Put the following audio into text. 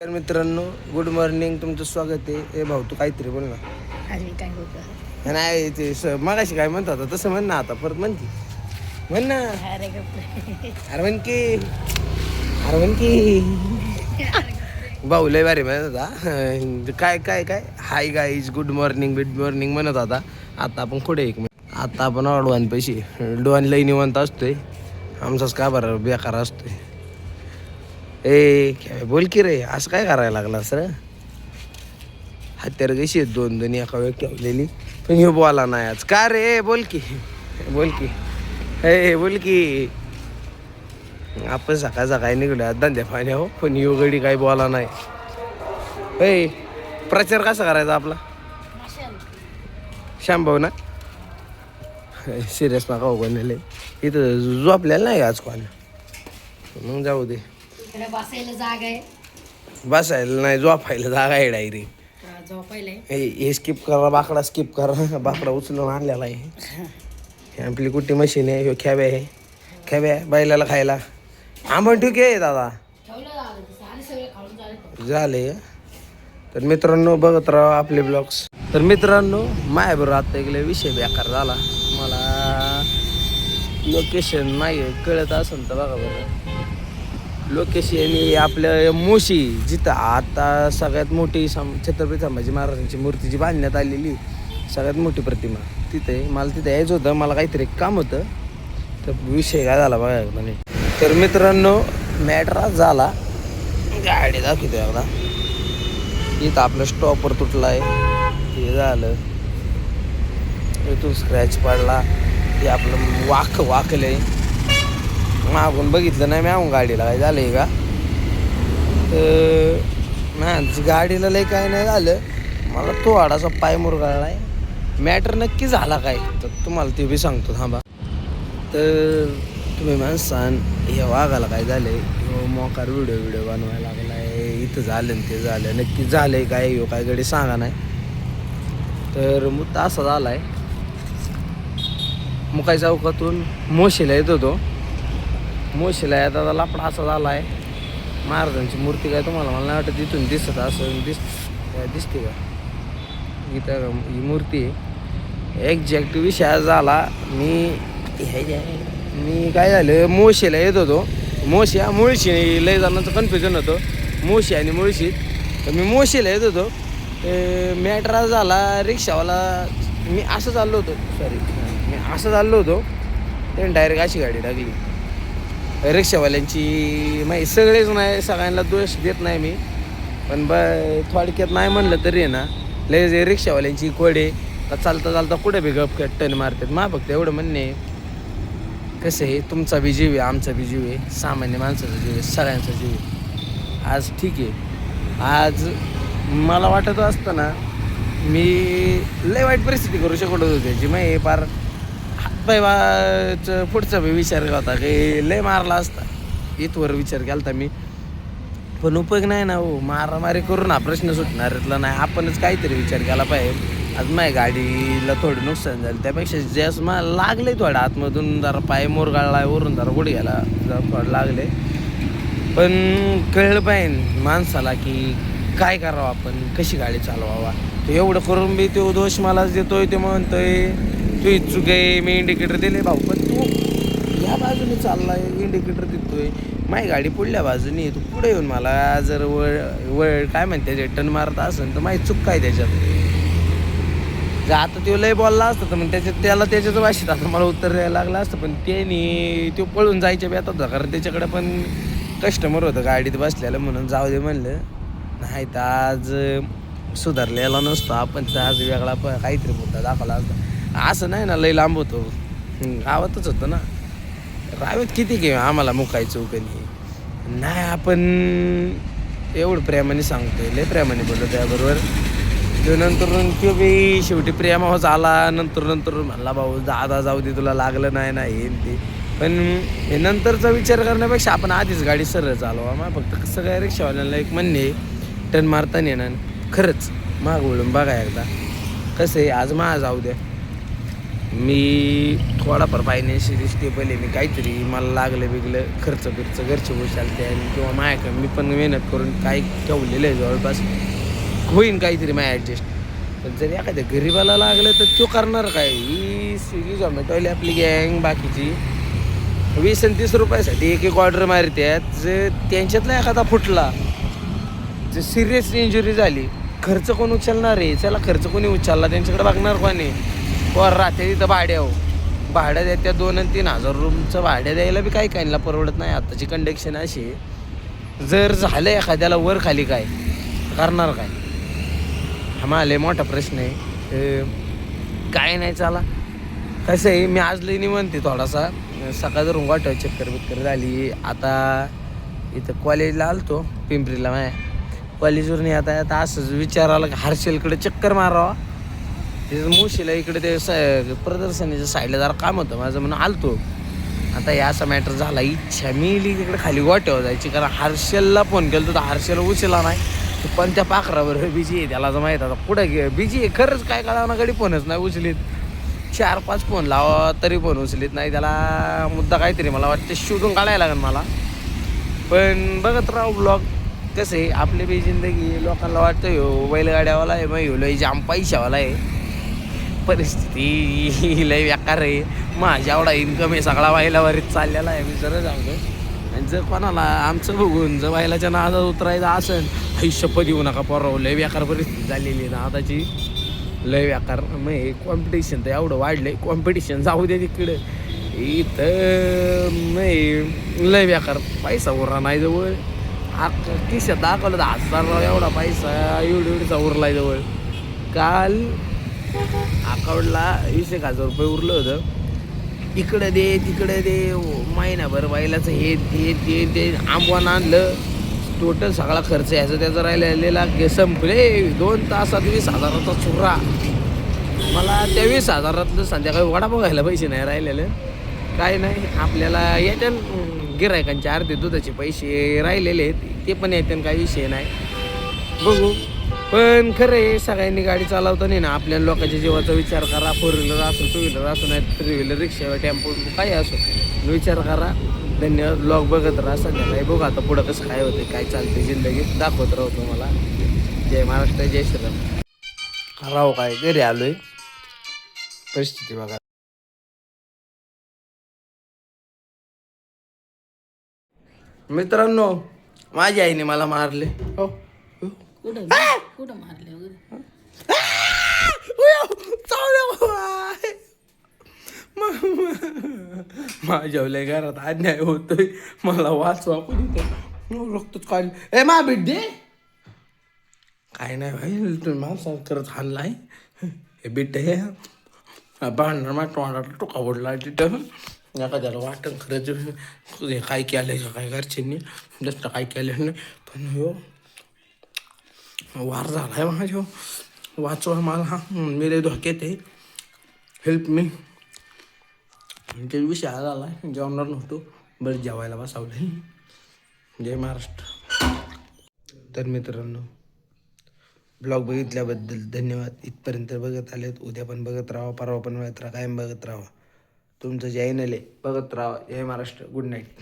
तर मित्रांनो good morning तुमचं स्वागत आहे. ए भाऊ तू काहीतरी बोल ना. अरे काय होतं नाही ते स- मगाशी काय म्हणत होता तसं म्हण ना आता परत म्हण की. म्हण ना. अरे गप्प. अरे म्हण की. अरे म्हण की. भाऊ लय भारी म्हणत होता. काय काय काय? Hi guys good morning good morning म्हणत होता. आता आपण कुठे एक मिनिट? आता आपण अडवान पैसे डोन लई निवंत असतोय. आमचाच का बरं बेकार असतोय. ए काय बोल की रे असं काय करायला लागला सर हत्यार कशी आहेत दोन दोन एका वेळ ठेवलेली? पण हे बोला नाही आज. का रे? बोल की. बोल की. ए बोल की. आपण सकाळ सकाळी निघलो धंद्या पाण्या हो. पण यो गडी काही बोला नाही. हे प्रचार कसा करायचा आपला? शांभाऊ ना? सिरियस नका उघडलेले बनले इथं झोपलेलं नाही आज कोण? मग जाऊ दे. इकडे बसायला जागा आहे. बसायला नाही झोपायला जागा आहे डायरी हा, झोपायला आहे. हे हे स्किप करा बाकडा स्किप करा. बाकडा उचलून आणलेला आहे. हे आपली कुठे मशीन आहे? ह्यो खेब्या आहे. खेब्या आहे, बैलाला खायला. आंबण ठीक आहे दादा. ठेवलं जागा तसं. आणि सगळे खाऊन झाले झाले. तर मित्रांनो बघत राहा आपले ब्लॉग्स तर मित्रांनो मायाबरोबर आता एक लय विषय बेकार झाला. मला लोकेशन नाही कळत असेल तर बघा बरं. लोकेशन हे आपलं मोशी जिथं आता सगळ्यात मोठी सम छत्रपती संभाजी महाराजांची मूर्ती जी बांधण्यात आलेली सगळ्यात मोठी प्रतिमा तिथे मला तिथे यायचं होतं मला काहीतरी काम होतं. तर विषय काय झाला बघा म्हणे तर मित्रांनो मॅट्रा झाला. गाडी दाखवतो एकदा. इथं आपलं स्टॉपर तुटला आहे हे झालं. इथून स्क्रॅच पडला. हे आपलं वाख आहे मागून बघितलं नाही मी गाडीला काय झालंय का? तर नाही गाडीला लय काय नाही झालं. मला तो पाय मुरगाळला आहे मॅटर नक्की झाला काय? तर तुम्हाला ते बी सांगतो थांबा. तर तुम्ही माणसान हे वाघाला काय झालं आहे मोकार व्हिडिओ व्हिडिओ बनवायला लागलाय. इथं झालं ना ते झालं. नक्की झालंय काय? ह्यो काय गडी सांगा नाही. तर मुद्दा असा झालाय. मुकाई चौकातून मोशीला येत होतो. मोशीला येतात लापडा असा झाला आहे महाराजांची मूर्ती काय तुम्हाला मला नाही वाटत तिथून दिसत असं दिस दिसते का? इथं ही मूर्ती आहे. एक्झॅक्ट विषय झाला मी मी काय झालं मोशीला येत होतो. मोशी हा मुळशी लय जणांचं कन्फ्युजन होतं. मोशी आणि मुळशी. तर मी मोशीला येत होतो. ते मॅट्रा झाला रिक्षावाला मी असं चाललो होतो. सॉरी मी असं चाललो होतो. ते डायरेक्ट अशी गाडी टाकली. रिक्षावाल्यांची माहिती सगळेच नाही सगळ्यांना दोष देत नाही मी. पण ब थोडक्यात नाही म्हणलं तरी आहे ना लय रिक्षावाल्यांची कोडे तर चालता चालता कुठे बी गप टन मारतात. मा फक्त एवढं म्हणणे कसं आहे तुमचा बी जीव आहे आमचा बी जीव आहे सामान्य माणसाचा जीव आहे सगळ्यांचा जीव आहे. आज ठीक आहे. आज मला वाटत असतं ना मी लय वाईट परिस्थिती करू शकत होते. जी माहिती फार हातपायवाच पुढचा बी विचार केला होता की लय मारला असता. इथवर विचार केला होता मी. पण उपयोग नाही ना हो मारामारी करून हा प्रश्न सुटणार इथला नाही. आपणच काहीतरी विचार केला पाहिजे. आज माझ्या गाडीला थोडं नुकसान झालं. त्यापेक्षा जास्त मला लागले थोडं आतमधून जरा पाय मोरगाळला वरून जरा गुडघ्याला जरा थोडं लागले. पण कळलं पाहिजे माणसाला की काय करावं आपण कशी गाडी चालवावा. तो एवढं करून बी तो दोष मलाच देतोय ते म्हणतोय. तू इच्छुक आहे मी इंडिकेटर दिले भाऊ पण तू या बाजूने चाललाय इंडिकेटर देतोय. माझी गाडी पुढल्या बाजूने तू पुढे येऊन मला जर वळ वळ काय म्हणते टन मारत असेल तर माझी चूक काय त्याच्यात? जर आता तो लय बोलला असतं तर मग त्याच्यात त्याला त्याच्याच भाषेत आता मला उत्तर द्यायला लागलं असतं पण त्याने तो पळून जायच्या बी होता कारण त्याच्याकडे पण कस्टमर होतं गाडीत बसलेलं म्हणून जाऊ दे म्हणलं. नाही तर आज सुधारलेला नसतो आपण तर आज वेगळा प काहीतरी मुद्दा दाखवला असता. असं नाही ना लय लांब होतो. गावातच होतं ना. रावेत किती घेऊ आम्हाला मुकायचं कधी नाही आपण एवढं प्रेमाने सांगतोय लय प्रेमाने बोललो त्याबरोबर. तो नंतर तो बी शेवटी प्रेमावर आला नंतर नंतर म्हणला भाऊ दादा जाऊ दे तुला लागलं नाही ना हे ते. पण हे नंतरचा विचार करण्यापेक्षा आपण आधीच गाडी सरळ चालवा मग फक्त कसं काय रिक्षावाल्यांना एक म्हणणे टर्न टन मारताना येणार खरंच माग वळून बघा एकदा. कसं आहे आज मा जाऊ द्या. मी थोडाफार फायनान्शियली स्टेबल आहे मी काहीतरी मला लागलं बिगलं खर्च बिर्च घरचे गोष्टी आणि किंवा माझ्याकडे मी पण मेहनत करून काही ठेवलेलं आहे जवळपास. होईन काहीतरी माझ्या ॲडजस्ट पण जर एखाद्या गरीबाला लागलं तर तो करणार काय? ही स्विगी झोमॅटोली आपली गँग बाकीची. वीस आणि तीस रुपयासाठी एक एक ऑर्डर मारतात जर त्यांच्यातला एखादा फुटला जर सिरियस इंजुरी झाली खर्च कोण उचलणार आहे? चला खर्च कोणी उचलला त्यांच्याकडे बघणार कोणी वर राहते तिथं भाड्यावर हो. भाडं देत्या दोन आणि तीन हजार रूमचं भाडं द्यायला बी काही काहींना परवडत नाही. आत्ताची कंडिक्शन अशी जर झालं एखाद्याला वर खाली काय करणार काय? हा मला मोठा प्रश्न आहे. काय नाही चला. कसं आहे मी आज लई म्हणते थोडासा. सकाळ जरून वाटव चक्कर बिक्कर झाली. आता इथं कॉलेजला आलतो पिंपरीला माया. कॉलेजवरून आता आता असंच विचार आला की चक्कर मारावा. तिथं मुशीला इकडे ते स प्रदर्शनीच्या साईडला जरा काम होतं. माझं म्हणून आलतो. आता हे असा मॅटर झाला. इच्छा मी तिकडे खाली गोट्यावर जायची. कारण हर्षलला फोन केला तर हर्षल उचला नाही. तो पण त्या पाखरावर बिजी आहे. त्याला जर माहीत आता पुढे गे बिजी आहे. खरंच काय कळा ना गडी फोनच नाही उचलीत. चार पाच फोन लावा तरी फोन उचलीत नाही. त्याला मुद्दा काहीतरी मला वाटतं. शोधून काढायला लागेल मला. पण बघत राहू ब्लॉग कसं आहे? आपली बी जिंदगी लोकांना वाटतं ह्यो बैलगाड्यावाला आहे मग ह्यो लय जाम पैशावाला आहे. परिस्थिती लय व्याकार आहे. माझ्या एवढा इन्कम आहे सगळा व्हायलावरच चाललेला आहे मी सरळ सांगतो. आणि जर कोणाला आमचं बघून जर व्हायलाच्या नादात उतरायचं असेल आई शपथ नका पोराव लय व्याकार परिस्थिती झालेली आहे नादाची. लय व्याकार मग हे कॉम्पिटिशन तर एवढं वाढलं आहे कॉम्पिटिशन जाऊ दे तिकडे. इथं नाही लय व्याकार पैसा उरला नाही जवळ. आक किशात दाखवलं तर हजार एवढा पैसा एवढी एवढीचा आहे जवळ. काल अकाउंटला वीस एक हजार रुपये उरलं होतं. इकडं दे तिकडे दे महिनाभर व्हायलाच हे ते ते ते आंबवान आणलं. टोटल सगळा खर्च याचा त्याचा राहिलेला. गे- संपले. दोन तासात वीस हजाराचा चुरा. मला त्या वीस हजारातलं संध्याकाळी वडा बघायला पैसे नाही राहिलेले. काय नाही आपल्याला याच्यान गिरायकांच्या अर्धे दुधाचे पैसे राहिलेले आहेत. ते पण येते काही विषय नाही. बघू. पण खरं आहे सगळ्यांनी गाडी चालवताना ना आपल्या लोकांच्या जीवाचा विचार करा. फोर व्हीलर असो टू व्हीलर असो नाही थ्री व्हीलर रिक्षा टेम्पो काही असो. विचार करा. धन्यवाद. ब्लॉग बघत राहा. संध्याकाळी बघू आता पुढं कसं काय होतं काय चालते जिंदगीत दाखवत राहतो मला जय महाराष्ट्र जय श्रीराम. राव काय घरी आलोय. परिस्थिती बघा. मित्रांनो माझ्या आईने मला मारले. हो. कुठं कुठं मारले वगैरे माझ्या लय घरात अन्याय होतोय. मला वाचवा पण इथं. रक्तच काढ. ए मा दे काय नाही भाई तुम्ही माणसा करत हाणलाय. हे बिड्ड हे भांडण मा तोंडाला टोका ओढला तिथं. एखाद्याला वाटण खरंच काय केलंय का काय घरच्यांनी? जास्त काय केलं नाही पण हो वार झाला आहे माझ्या वाचवा मला हा मेरे धोक्यात आहे हेल्प मी ते विषय आला आहे. जेवणार नव्हतो. बरं जेवायला बसावले. जय महाराष्ट्र. तर मित्रांनो ब्लॉग बघितल्याबद्दल धन्यवाद. इथपर्यंत बघत आलेत. उद्या पण बघत राहा. परवा पण बघत राहा. कायम बघत राहा. तुमचं जय नले. बघत राहा. जय महाराष्ट्र. Good night